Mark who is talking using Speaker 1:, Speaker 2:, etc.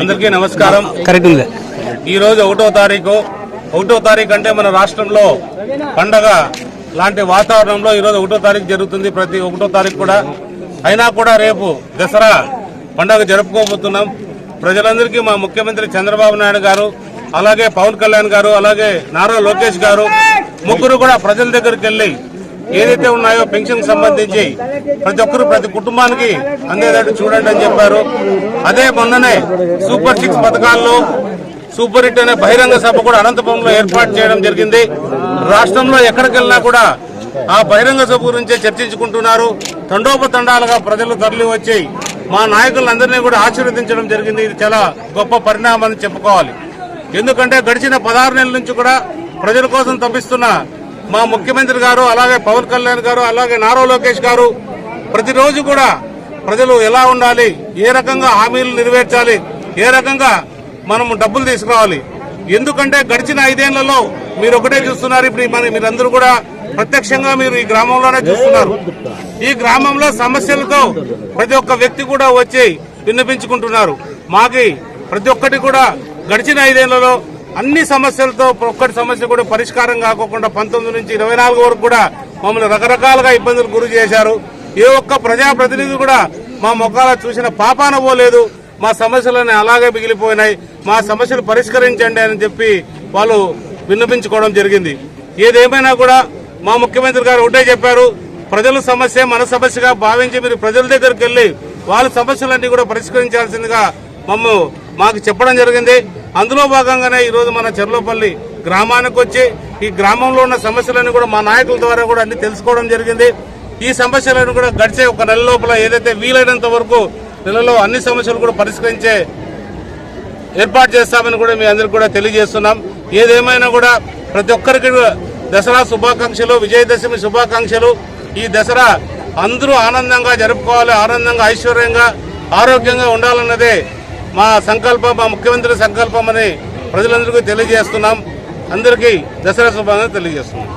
Speaker 1: అందరికీ నమస్కారం.
Speaker 2: కరెక్ట్ ఉంది
Speaker 1: ఈ రోజు ఒకటో తారీఖు. ఒకటో తారీఖు అంటే మన రాష్ట్రంలో పండగ లాంటి వాతావరణంలో ఈ రోజు ఒకటో తారీఖు జరుగుతుంది ప్రతి ఒకటో తారీఖు కూడా. అయినా కూడా రేపు దసరా పండగ జరుపుకోబోతున్నాం. ప్రజలందరికీ మా ముఖ్యమంత్రి చంద్రబాబు నాయుడు గారు అలాగే పవన్ కళ్యాణ్ గారు అలాగే నారా లోకేష్ గారు ముగ్గురు కూడా ప్రజల దగ్గరికి వెళ్ళి ఏదైతే ఉన్నాయో పెన్షన్ సంబంధించి ప్రతి ఒక్కరు ప్రతి కుటుంబానికి అందేటట్టు చూడండి అని చెప్పారు. అదే మొన్ననే సూపర్ సిక్స్ పథకాల్లో సూపర్ హిట్ అనే బహిరంగ సభ కూడా అనంతపురంలో ఏర్పాటు చేయడం జరిగింది. రాష్ట్రంలో ఎక్కడికెళ్ళినా కూడా ఆ బహిరంగ సభ గురించే చర్చించుకుంటున్నారు. తండోపతండాలుగా ప్రజలు తరలి వచ్చి మా నాయకులందరినీ కూడా ఆశీర్వదించడం జరిగింది. ఇది చాలా గొప్ప పరిణామం చెప్పుకోవాలి. ఎందుకంటే గడిచిన పదహారు నెలల నుంచి కూడా ప్రజల కోసం తప్పిస్తున్న మా ముఖ్యమంత్రి గారు అలాగే పవన్ కళ్యాణ్ గారు అలాగే నారా లోకేష్ గారు ప్రతిరోజు కూడా ప్రజలు ఎలా ఉండాలి ఏ రకంగా హామీలు నెరవేర్చాలి ఏ రకంగా మనం డబ్బులు తీసుకురావాలి. ఎందుకంటే గడిచిన ఐదేళ్ళలో మీరు ఒకటే చూస్తున్నారు ఇప్పుడు మన మీరందరూ కూడా ప్రత్యక్షంగా మీరు ఈ గ్రామంలోనే చూస్తున్నారు. ఈ గ్రామంలో సమస్యలతో ప్రతి ఒక్క వ్యక్తి కూడా వచ్చి విన్నపించుకుంటున్నారు. మాకి ప్రతి ఒక్కటి కూడా గడిచిన ఐదేళ్ళలో అన్ని సమస్యలతో ఒక్కటి సమస్య కూడా పరిష్కారం కాకోకుండా పంతొమ్మిది నుంచి ఇరవై నాలుగు వరకు కూడా మమ్మల్ని రకరకాలుగా ఇబ్బందులు గురి చేశారు. ఏ ఒక్క ప్రజాప్రతినిధి కూడా మా ముఖాల చూసిన పాపాన పోలేదు. మా సమస్యలన్నీ అలాగే మిగిలిపోయినాయి. మా సమస్యలు పరిష్కరించండి అని చెప్పి వాళ్ళు విన్నపించుకోవడం జరిగింది. ఏదేమైనా కూడా మా ముఖ్యమంత్రి గారు ఒకటే చెప్పారు ప్రజల సమస్య మన సమస్యగా భావించి మీరు ప్రజల దగ్గరికి వెళ్ళి వాళ్ళ సమస్యలన్నీ కూడా పరిష్కరించాల్సిందిగా మమ్మ మాకు చెప్పడం జరిగింది. అందులో భాగంగానే ఈరోజు మన చెర్లోపల్లి గ్రామానికి వచ్చి ఈ గ్రామంలో ఉన్న సమస్యలన్నీ కూడా మా నాయకుల ద్వారా కూడా అన్ని తెలుసుకోవడం జరిగింది. ఈ సమస్యలను కూడా గడిచే ఒక నెల లోపల ఏదైతే వీలైనంత వరకు నెలలో అన్ని సమస్యలు కూడా పరిష్కరించే ఏర్పాటు చేస్తామని కూడా మీ అందరికి కూడా తెలియజేస్తున్నాం. ఏదేమైనా కూడా ప్రతి ఒక్కరికి కూడా దసరా శుభాకాంక్షలు విజయదశమి శుభాకాంక్షలు. ఈ దసరా అందరూ ఆనందంగా జరుపుకోవాలి ఆనందంగా ఐశ్వర్యంగా ఆరోగ్యంగా ఉండాలన్నదే మా సంకల్పం మా ముఖ్యమంత్రి సంకల్పం అని ప్రజలందరికీ తెలియజేస్తున్నాం. అందరికీ దసరా శుభాకాంక్షలు తెలియజేస్తున్నాం.